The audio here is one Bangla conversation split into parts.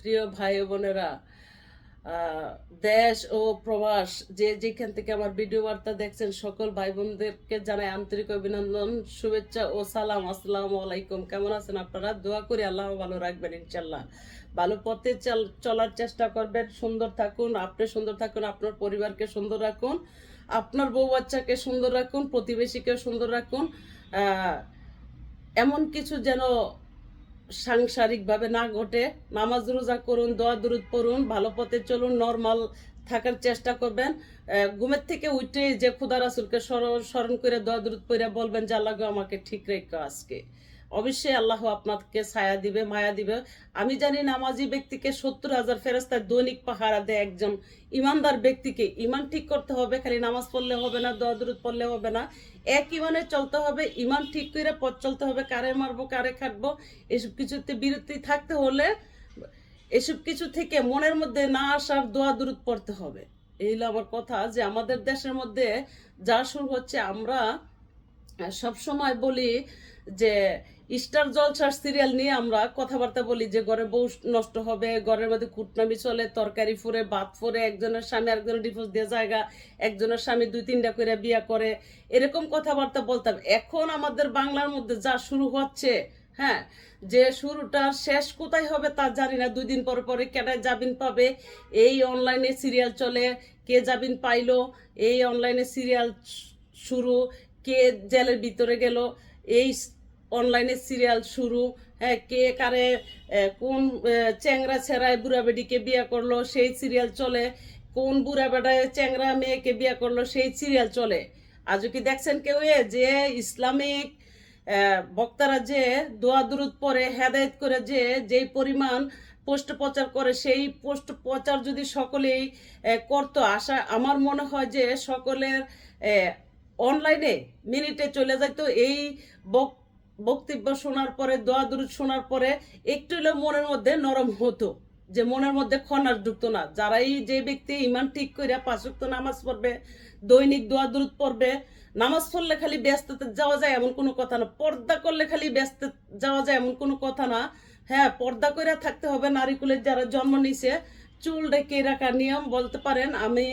প্রিয় ভাই বোনেরা দেশ ও প্রবাস, যে যেখান থেকে আমার ভিডিও বার্তা দেখছেন, সকল ভাই বোনদেরকে জানাই আন্তরিক অভিনন্দন, শুভেচ্ছা ও সালাম। আসসালামু আলাইকুম। কেমন আছেন আপনারা? দোয়া করি আল্লাহ ভালো রাখবেন ইনশাল্লাহ ভালো পথে চল- চলার চেষ্টা করবেন, সুন্দর থাকুন, আপনি সুন্দর থাকুন, আপনার পরিবারকে সুন্দর রাখুন, আপনার বউ বাচ্চাকে সুন্দর রাখুন প্রতিবেশীকে সুন্দর রাখুন এমন কিছু যেন সাংসারিকভাবে না ঘটে, নামাজ রোজা করুন, দোয়া দুরুদ পড়ুন, ভালো পথে চলুন নর্মাল থাকার চেষ্টা করবেন। ঘুমের থেকে উঠে যে খুদা রাসুলকে স্মরণ- করে দোয়া দুরুদ পড়ে বলবেন যে, আল্লাহ আমাকে ঠিক রেখো আজকে। অবশ্যই আল্লাহ আপনাকে ছায়া দিবে, মায়া দিবে। আমি জানি নামাজি ব্যক্তিকে সত্তর হাজার ফেরস্তায় দৈনিক পাহারা দেয় একজন ইমানদার ব্যক্তিকে। ইমান ঠিক করতে হবে, খালি নামাজ পড়লে হবে না, দোয়া দুরুদ পড়লে হবে না। এক ইমানে চলতে হবে, ইমান ঠিক করে পথ চলতে হবে, কারে মারবো, কারে খাটবো, এসব কিছুতে বিরতি থাকতে হলে এসব কিছু থেকে মনের মধ্যে না আসার দোয়া দূরত পড়তে হবে। এই আমার কথা যে আমাদের দেশের মধ্যে যা শুরু হচ্ছে, আমরা সব সময় বলি যে স্টার জলসার সিরিয়াল নিয়ে আমরা কথাবার্তা বলি যে ঘরে বউ নষ্ট হবে, ঘরের মধ্যে কুটনামি চলে, তরকারি ফুরে, ভাত ফুরে, একজনের স্বামী আরেকজনের ডিভোর্স দিয়ে জায়গা, একজনের স্বামী দুই তিনটা করে বিয়া করে, এরকম কথাবার্তা বলতাম। এখন আমাদের বাংলার মধ্যে যা শুরু হচ্ছে হ্যাঁ যে শুরুটা শেষ কোথায় হবে তা জানি না। দুই দিন পর পরে কেটায় জামিন পাবে, এই অনলাইনে সিরিয়াল চলে, কে জামিন পাইলো, এই অনলাইনে সিরিয়াল শুরু, কে জেলের ভিতরে গেল, এই অনলাইনে সিরিয়াল শুরু হ্যাঁ কে কারে কোন চ্যাংরা ছেঁড়ায় বুড়া বেডিকে বিয়ে করল, সেই সিরিয়াল চলে। কোন বুড়া বেড়ায় চ্যাংরা মেয়েকে বিয়ে করল, সেই সিরিয়াল চলে। আজও কি দেখছেন কেউ যে ইসলামিক বক্তারা যে দোয়া দুরুদ পরে হেদায়েত করে যে, যেই পরিমাণ পোস্ট প্রচার করে, সেই পোস্ট প্রচার যদি সকলেই করতো, আশা, আমার মনে হয় যে সকলের অনলাইনে মিনিটে চলে যাইতো। এই বক- বক্তব্য শোনার পরে, দোয়া দুরুদ শোনার পরে একটু হলেও মনের মধ্যে নরম হতো, যে মনের মধ্যে খনার ঢুকতো না। যারাই যে ব্যক্তি ইমান ঠিক করে পাঁচক্ত নামাজ পড়বে, দৈনিক দোয়া দুরুদ পড়বে, নামাজ পড়লে খালি ব্যস্ততে যাওয়া যায় এমন কোনো কথা না। পর্দা করলে খালি ব্যস্ত যাওয়া যায় এমন কোনো কথা না। হ্যাঁ পর্দা করে থাকতে হবে নারীকুলের যারা জন্ম নিছে, চুল ডেকে রাখার নিয়ম বলতে পারেন, আমি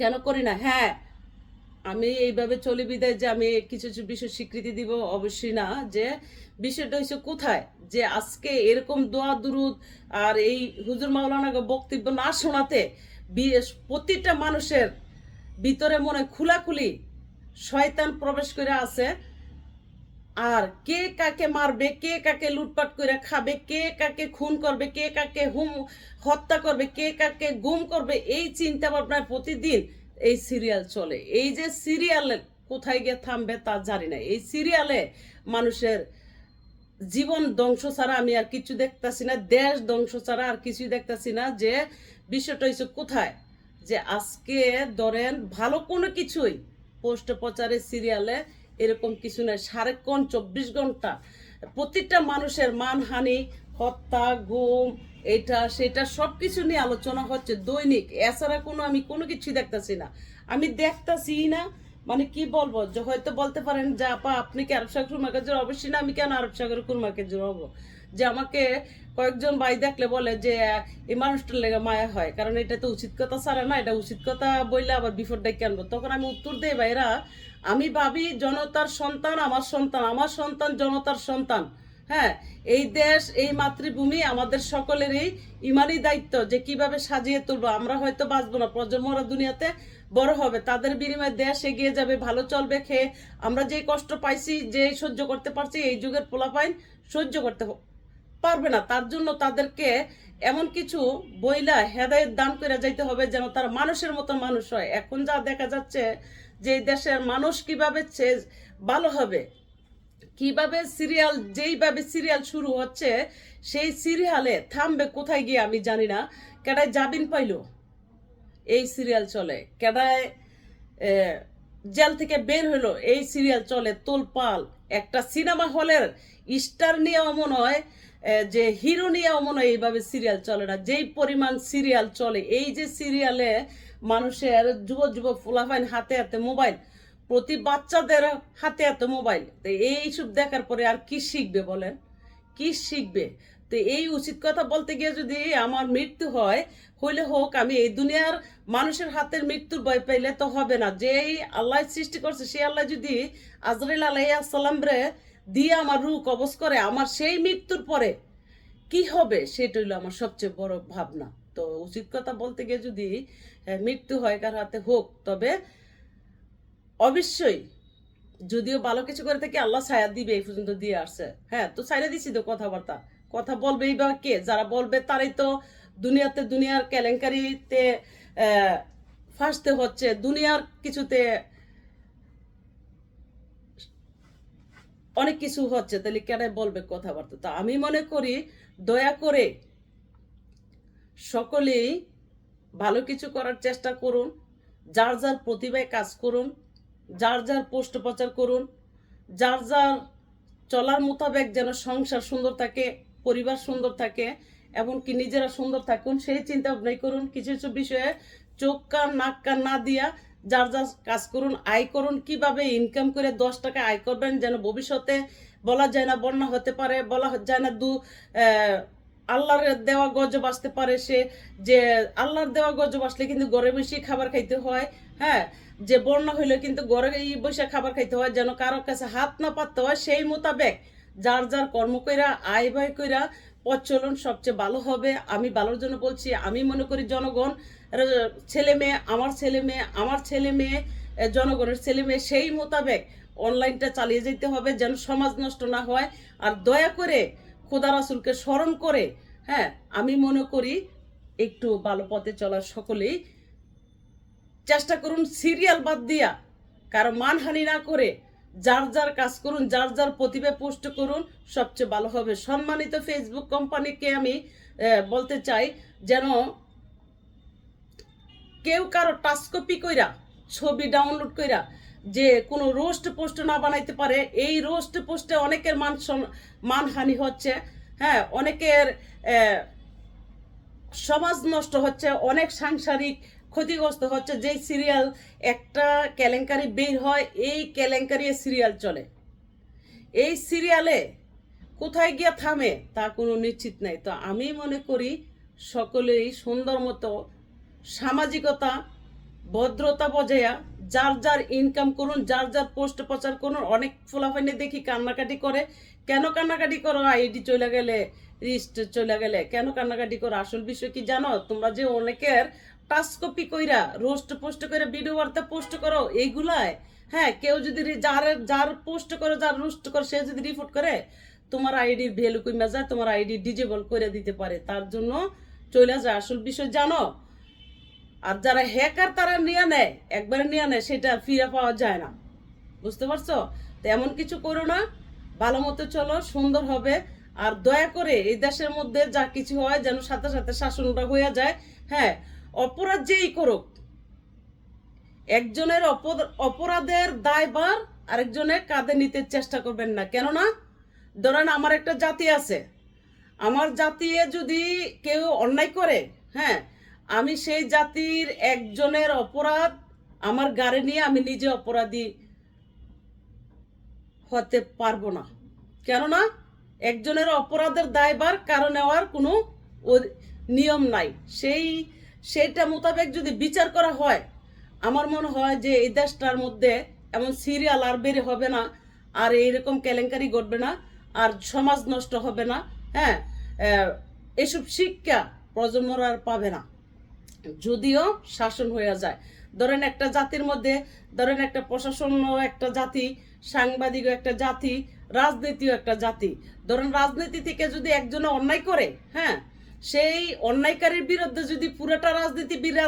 কেন করি না? হ্যাঁ আমি এইভাবে চলি বিদায় যে আমি কিছু কিছু বিষয় স্বীকৃতি দিব, অবশ্যই না। যে বিষয়টা হচ্ছে কোথায়? যে আজকে এরকম দোয়া, দুরুদ আর এই হুজুর মাওলানাকে বক্তব্য না শোনাতে প্রতিটা মানুষের ভিতরে মনে খোলাখুলি শয়তান প্রবেশ করে আছে। আর কে কাকে মারবে, কে কাকে লুটপাট করে খাবে, কে কাকে খুন করবে, কে কাকে হুম হত্যা করবে, কে কাকে গুম করবে, এই চিন্তা ভাবনায় প্রতিদিন এই সিরিয়াল চলে। এই যে সিরিয়াল কোথায় গিয়ে থামবে তা জানি না। এই সিরিয়ালে মানুষের জীবন ধ্বংস ছাড়া আমি আর কিছু দেখতাছি না। দেশ ধ্বংস ছাড়া আর কিছুই দেখতাছি না যে বিষয়টা হচ্ছে কোথায়? যে আজকে ধরেন ভালো কোনো কিছুই পোস্ট প্রচারে সিরিয়ালে এরকম কিছু নয় সারাক্ষণ চব্বিশ ঘণ্টা প্রতিটা মানুষের মানহানি, হত্যা, গুম এটা, সেটা সব কিছু নিয়ে আলোচনা হচ্ছে, দৈনিক। এছাড়া কোনো, আমি কোনো কিছুই দেখতাছি না। আমি দেখতাছি না মানে কি বলব, যে হয়তো বলতে পারেন যে, আপা, আপনি কি আরব সাগর কুরমাকে জোর অবশ্যই না, আমি কেন আরব সাগর কুরমাকে জোর হব যে আমাকে কয়েকজন ভাই দেখলে বলে যে, এই মানুষটার লেগে মায়া হয়। কারণ এটা তো উচিত কথা ছাড়া না, এটা উচিত কথা বললে আবার বিফোর ডেকে আনব। তখন আমি উত্তর দেই, ভাইরা, আমি ভাবি জনতার সন্তান, আমার সন্তান আমার সন্তান জনতার সন্তান। হ্যাঁ এই দেশ, এই মাতৃভূমি আমাদের সকলেরই ইমানই দায়িত্ব যে কীভাবে সাজিয়ে তুলবো। আমরা হয়তো বাঁচবো না, প্রজন্মরা দুনিয়াতে বড় হবে, তাদের বিনিময়ে দেশ এগিয়ে যাবে, ভালো চলবে, খেয়ে আমরা যে কষ্ট পাইছি যে সহ্য করতে পারছি, এই যুগের পোলাপাইন সহ্য করতে পারবে না। তার জন্য তাদেরকে এমন কিছু বইলা হেদায়ত দান করে যাইতে হবে যেন তারা মানুষের মতো মানুষ হয়। এখন যা দেখা যাচ্ছে যে দেশের মানুষ কীভাবে ভালো হবে কীভাবে সিরিয়াল, যেইভাবে সিরিয়াল শুরু হচ্ছে, সেই সিরিয়ালে থামবে কোথায় গিয়ে আমি জানি না। কেডায় জাবিন পাইলো? এই সিরিয়াল চলে। কেডায় জেল থেকে বের হলো এই সিরিয়াল চলে তোলপাল। একটা সিনেমা হলের স্টার নিয়েও মনে হয় যে হিরো নিয়েও মনে হয় এইভাবে সিরিয়াল চলে না। যেই পরিমাণ সিরিয়াল চলে, এই যে সিরিয়ালে মানুষের যুব যুব ফুলাফাইন হাতে হাতে মোবাইল প্রতি বাচ্চাদের হাতে এত মোবাইল। তো এইসব দেখার পরে আর কি শিখবে বলেন? কি শিখবে? তো এই উচিত কথা বলতে গিয়ে যদি আমার মৃত্যু হয়, হইলে হোক, আমি এই দুনিয়ার মানুষের হাতের মৃত্যুর ভয় পাইলে তো হবে না। যে আল্লাহ সৃষ্টি করছে সেই আল্লাহ যদি আজরাইল আলাইসাল্লাম রে দিয়ে আমার রূহ কবজ করে, আমার সেই মৃত্যুর পরে কি হবে? সেটা হইল আমার সবচেয়ে বড় ভাবনা। তো উচিত কথা বলতে গিয়ে যদি মৃত্যু হয় কার হাতে হোক, তবে অবশ্যই। যদিও ভালো কিছু করে থাকি, আল্লাহ ছায়া দিবে এই পর্যন্ত দিয়ে আসছে। হ্যাঁ তো ছায়া দিছি তো কথাবার্তা। কথা বলবেই বা কে? যারা বলবে তারাই তো দুনিয়াতে দুনিয়ার কেলেঙ্কারিতে ফাঁসতে হচ্ছে। দুনিয়ার কিছুতে অনেক কিছু হচ্ছে, তাহলে কেন বলবে কথাবার্তা? তা আমি মনে করি, দয়া করে সকলেই ভালো কিছু করার চেষ্টা করুন, যার যার প্রতিভায় কাজ করুন যার যার পোস্ট প্রচার করুন, যার যার চলার মোতাবেক যেন সংসার সুন্দর থাকে, পরিবার সুন্দর থাকে, এমনকি নিজেরা সুন্দর থাকুন, সেই চিন্তা ভাবনাই করুন। কিছু কিছু বিষয়ে চোখ কান, নাক কান না দিয়া যার যার কাজ করুন, আয় করুন। কীভাবে ইনকাম করে দশ টাকা আয় করবেন যেন ভবিষ্যতে বলা যায় না বন্যা হতে পারে, বলা যায় না দু আল্লাহর দেওয়া গজব আসতে পারে সে, যে আল্লাহর দেওয়া গজব আসলে কিন্তু ঘরে বেশি খাবার খাইতে হয়। হ্যাঁ যে বন্যা হইলে কিন্তু ঘরে এই বসে খাবার খাইতে হয়, যেন কারও কাছে হাত না পাততে হয়, সেই মোতাবেক যার যার কর্ম কইরা, আয় ব্যয় কইরা পথ চলুন সবচেয়ে ভালো হবে। আমি ভালোর জন্য বলছি, আমি মনে করি জনগণ ছেলে মেয়ে, আমার ছেলে মেয়ে, আমার ছেলে মেয়ে জনগণের ছেলে মেয়ে, সেই মোতাবেক অনলাইনটা চালিয়ে যেতে হবে, যেন সমাজ নষ্ট না হয়। আর দয়া করে খোদা রাসুলকে স্মরণ করে হ্যাঁ আমি মনে করি একটু ভালো পথে চলার সকলেই চেষ্টা করুন সিরিয়াল বাদ দিয়া কারও মানহানি না করে যার যার কাজ করুন, যার যার প্রতিভা পোস্ট করুন, সবচেয়ে ভালো হবে। সম্মানিত ফেসবুক কোম্পানিকে আমি বলতে চাই যেন কেউ কারও টাচ কপি কইরা, ছবি ডাউনলোড কইরা যে কোনো রোস্ট পোস্ট না বানাইতে পারে, এই রোস্ট পোস্টে অনেকের মান মানহানি হচ্ছে হ্যাঁ অনেকের সমাজ নষ্ট হচ্ছে, অনেক সাংসারিক ক্ষতিগ্রস্ত হচ্ছে যেই সিরিয়াল একটা কেলেঙ্কারি বের হয়, এই কেলেঙ্কারি সিরিয়াল চলে। এই সিরিয়ালে কোথায় গিয়ে থামে তা কোনো নিশ্চিত নাই। তো আমি মনে করি সকলেই সুন্দর মতো সামাজিকতা, ভদ্রতা বজায়া যার যার ইনকাম করুন, যার যার পোস্ট প্রচার করুন, অনেক ফোলাফাইনে দেখি কান্নাকাটি করে। কেন কান্নাকাটি করো? আইডি চলে গেলে রিস্ট চলে গেলে। কেন কান্নাকাটি করো? আসল বিষয় কি জানো? তোমরা যে অনেকের টাচ কপি কইরা রোস্ট পোস্ট করে ভিডিও বার্তা পোস্ট করো এইগুলায় হ্যাঁ কেউ যদি যার যার পোস্ট করে, যার রোস্ট করে, সে যদি রিপোর্ট করে, তোমার আইডির ভ্যালু কমে যায়, তোমার আইডি ডিজেবল করে দিতে পারে। তার জন্য চলে যায়। আসল বিষয় জানো? আর যারা হ্যাকার তারা নিয়ে নেয়। একবারে নিয়ে নেয়, সেটা ফিরে পাওয়া যায় না। বুঝতে পারছ? তো এমন কিছু করো না। ভালো মতো চলো, সুন্দর হবে। আর দয়া করে এই দেশের মধ্যে যা কিছু হয় যেন সাথে সাথে শাসনটা হয়ে যায়। হ্যাঁ অপরাধ যেই করুক, একজনের অপর- অপরাধের দায়ভার আরেকজনের কাঁধে নিতে চেষ্টা করবেন না। কেননা, ধরেন আমার একটা জাতি আছে। আমার জাতিয়ে যদি কেউ অন্যায় করে হ্যাঁ আমি সেই জাতির একজনের অপরাধ আমার গাড়ি নিয়ে আমি নিজে অপরাধী হতে পারব না। কেননা একজনের অপরাধের দায়ভার কারও নেওয়ার কোনো নিয়ম নাই। সেই, সেইটা মোতাবেক যদি বিচার করা হয়, আমার মনে হয় যে এই দেশটার মধ্যে এমন সিরিয়াল আর বের হবে না, আর এইরকম কেলেঙ্কারি ঘটবে না, আর সমাজ নষ্ট হবে না হ্যাঁ এসব শিক্ষা প্রজন্মরা আর পাবে না। যদিও শাসন হয়ে যায়। ধরেন একটা জাতির মধ্যে, ধরেন একটা প্রশাসনও একটা জাতি সাংবাদিকও একটা জাতি, রাজনীতিও একটা জাতি। ধরেন রাজনীতি থেকে যদি একজনে অন্যায় করে হ্যাঁ সেই অন্যায়কারীর বিরুদ্ধে যদি পুরোটা রাজনীতি বিরা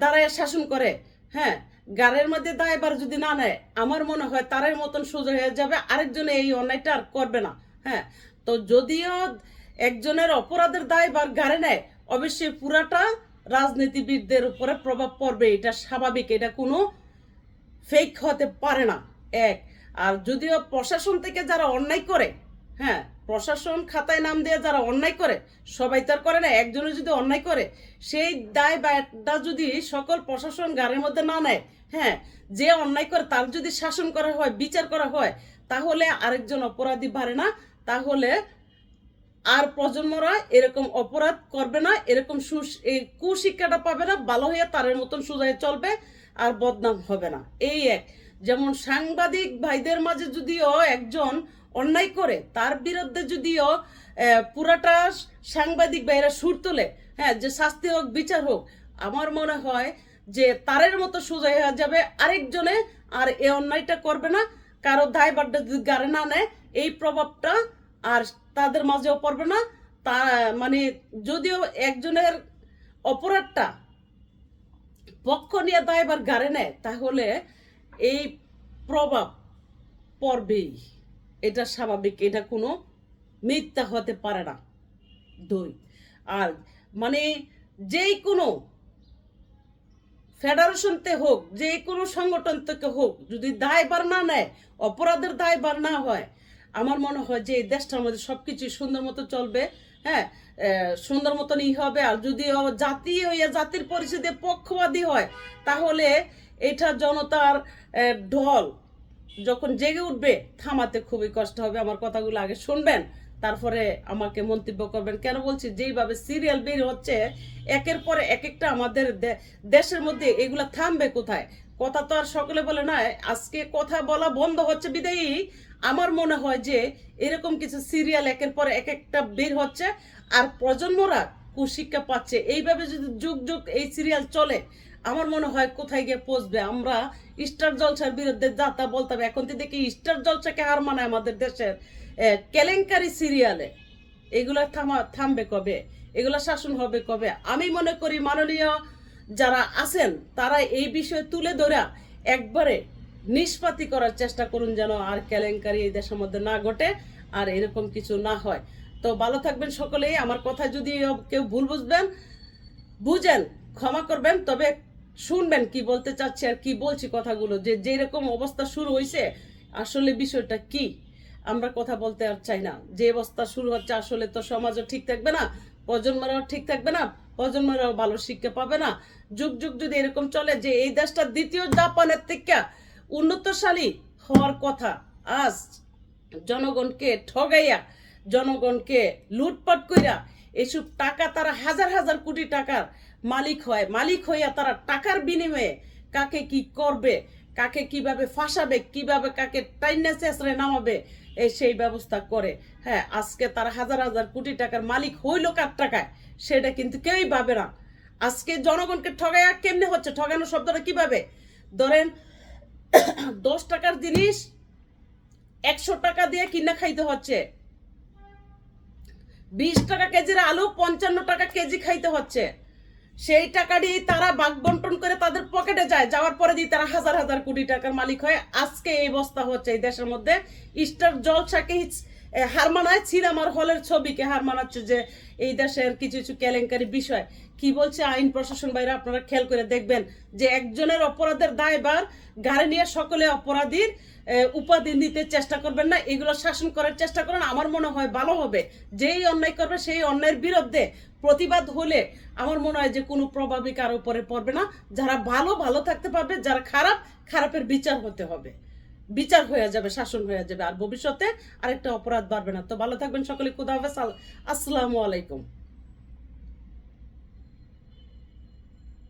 দ্বারায় শাসন করে হ্যাঁ গাড়ির মধ্যে দায়বার যদি না নেয়, আমার মনে হয় তারের মতন সোজা হয়ে যাবে, আরেকজনে এই অন্যায়টা আর করবে না হ্যাঁ। তো যদিও একজনের অপরাধের দায়বার গাড়ি নেয়, অবশ্যই পুরাটা রাজনীতিবিদদের উপরে প্রভাব পড়বে, এটা স্বাভাবিক, এটা কোনো ফেক হতে পারে না। এক, আর যদিও প্রশাসন থেকে যারা অন্যায় করে হ্যাঁ প্রশাসন খাতায় নাম দিয়ে যারা অন্যায় করে, সবাই তার করে না একজনে যদি অন্যায় করে, সেই দায় ব্যয়টা যদি সকল প্রশাসন গাড়ির মধ্যে না নেয় হ্যাঁ যে অন্যায় করে তার যদি শাসন করা হয়, বিচার করা হয়, তাহলে আরেকজন অপরাধী পারে না, তাহলে আর প্রজন্মরা এরকম অপরাধ করবে না, এরকম কুশিক্ষাটা পাবে না, ভালো হয়ে তারের মতন সুজায় চলবে আর বদনাম হবে না। এই এক। যেমন সাংবাদিক ভাইদের মাঝে যদিও একজন অন্যায় করে, তার বিরুদ্ধে যদিও পুরাটা সাংবাদিক ভাইরা সুর তোলে হ্যাঁ যে শাস্তি হোক, বিচার হোক, আমার মনে হয় যে তারের মতো সোজা হয়ে যাবে আরেকজনে আর এ অন্যায়টা করবে না, কারও দায় বাড্ডা যদি গাড়ে না নেয়, এই প্রভাবটা আর তাদের মাঝেও পড়বে না। তা মানে যদিও একজনের অপরাধটা পক্ষ নিয়ে দায়বার গাড়ে নেয়, তাহলে এই প্রভাব পড়বেই। এটা স্বাভাবিক, এটা কোনো মিথ্যা হতে পারে না। দুই, আর মানে যেই কোনো ফেডারেশনতে হোক যে কোনো সংগঠন থেকে হোক, যদি দায়বার না নেয়, অপরাধের দায়বার না হয় আমার মনে হয় যে এই দেশটার মধ্যে সব সবকিছু সুন্দর মতো চলবে হ্যাঁ সুন্দর মতন ই হবে। আর যদি জাতি হইয়া জাতির পরিষদে পক্ষবাদী হয়, তাহলে এটা জনতার ঢল। যখন জেগে উঠবে, থামাতে খুবই কষ্ট হবে। আমার কথাগুলো আগে শুনবেন, তারপরে আমাকে মন্তব্য করবেন। কেন বলছি? যেইভাবে সিরিয়াল বের হচ্ছে, একের পরে এক একটা আমাদের দেশের মধ্যে এগুলা থামবে কোথায়? কথা তো আর সকলে বলে না আজকে কথা বলা বন্ধ হচ্ছে, বিদায়ী। আমার মনে হয় যে এরকম কিছু সিরিয়াল একের পর এক একটা বের হচ্ছে, আর প্রজন্মরা কুশিক্ষা পাচ্ছে। এইভাবে যদি যুগ যুগ এই সিরিয়াল চলে, আমার মনে হয় কোথায় গিয়ে পৌঁছবে? আমরা স্টার জলসার বিরুদ্ধে যা তা বলতে হবে এখন তো দেখি স্টার জলসাকে হার মানে আমাদের দেশের কেলেঙ্কারি সিরিয়ালে এগুলা থামা থামবে কবে? এগুলা শাসন হবে কবে? আমি মনে করি মাননীয় যারা আছেন, তারা এই বিষয়ে তুলে ধরা একবারে নিষ্পাতি করার চেষ্টা করুন যেন আর কেলেঙ্কারি এই দেশের মধ্যে না ঘটে আর এরকম কিছু না হয়। তো ভালো থাকবেন সকলেই। আমার কথা যদি কেউ ভুল বুঝবেন, বুঝেন, ক্ষমা করবেন, তবে শুনবেন কি বলতে চাচ্ছি আর কি বলছি কথাগুলো, যে যেরকম অবস্থা শুরু হয়েছে আসলে বিষয়টা কি? আমরা কথা বলতে আর চাই না। যে অবস্থা শুরু হচ্ছে, আসলে তো সমাজও ঠিক থাকবে না, প্রজন্মরাও ঠিক থাকবে না প্রজন্মরাও ভালো শিক্ষা পাবে না। যুগ যুগ যদি এরকম চলে যে এই দেশটা দ্বিতীয় জাপানের থেকে উন্নতশালী হওয়ার কথা, আজ জনগণকে ঠগাইয়া, জনগণকে লুটপাট কইরা এসব টাকা তারা হাজার হাজার কোটি টাকার মালিক হয়। মালিক হইয়া তারা টাকার বিনিময়ে কাকে কি করবে, কাকে কীভাবে ফাঁসাবে, কীভাবে কাকে টাইনা চেঁচড়ে নামাবে এই সেই ব্যবস্থা করে। হ্যাঁ আজকে তারা হাজার হাজার কোটি টাকার মালিক হইল কার টাকায়? সেটা কিন্তু কেউই ভাবে না। আজকে জনগণকে ঠগাইয়া কেমনে হচ্ছে? ঠগানো শব্দটা কীভাবে? ধরেন, দশ টাকার জিনিস একশো টাকা দিয়ে কিনা খাইতে হচ্ছে। বিশ টাকা কেজির আলু পঞ্চান্ন টাকা কেজি খাইতে হচ্ছে। সেই টাকা দিয়ে তারা বাঘ বন্টন করে তাদের পকেটে যায়। যাওয়ার পরে দিয়ে তারা হাজার হাজার কোটি টাকার মালিক হয় আজকে এই অবস্থা হচ্ছে এই দেশের মধ্যে। স্টার জলসাকে এ, হার মানায় সিনেমার হলের ছবিকে হার মানাচ্ছে যে এই দেশের কিছু কিছু কেলেঙ্কারি বিষয়। কি বলছে আইন প্রশাসন বাইরে আপনারা খেয়াল করে দেখবেন যে একজনের অপরাধের দায়বার গাড়ি নিয়ে সকলে অপরাধীর উপাধি নিতে চেষ্টা করবেন না এগুলো শাসন করার চেষ্টা করেন আমার মনে হয় ভালো হবে। যেই অন্যায় করবে সেই অন্যায়ের বিরুদ্ধে প্রতিবাদ হলে আমার মনে হয় যে কোনো প্রভাবই কারও উপরে পড়বে না। যারা ভালো ভালো থাকতে পারবে যারা খারাপ খারাপের বিচার হতে হবে। বিচার হয়ে যাবে, শাসন হয়ে যাবে। আর ভবিষ্যতে আরেকটা অপরাধ বাড়বে না। তো ভালো থাকবেন সকলে হাফেজ আসসালামু আলাইকুম।